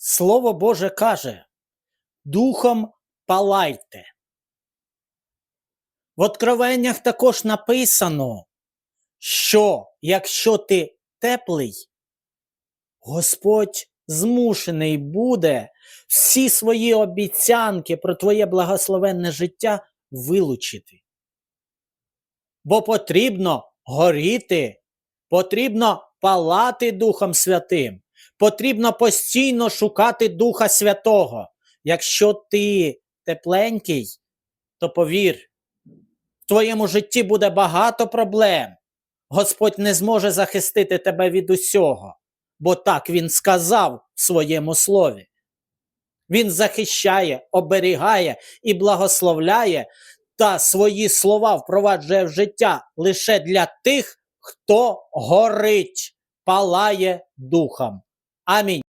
Слово Боже каже, духом палайте. В откровеннях також написано, що якщо ти теплий, Господь змушений буде всі свої обіцянки про твоє благословенне життя вилучити. Бо потрібно горіти, потрібно палати Духом Святим, потрібно постійно шукати Духа Святого. Якщо ти тепленький, то повір, в твоєму житті буде багато проблем. Господь не зможе захистити тебе від усього, бо так Він сказав в своєму слові. Він захищає, оберігає і благословляє та свої слова впроваджує в життя лише для тих, хто горить, палає духом. Amém.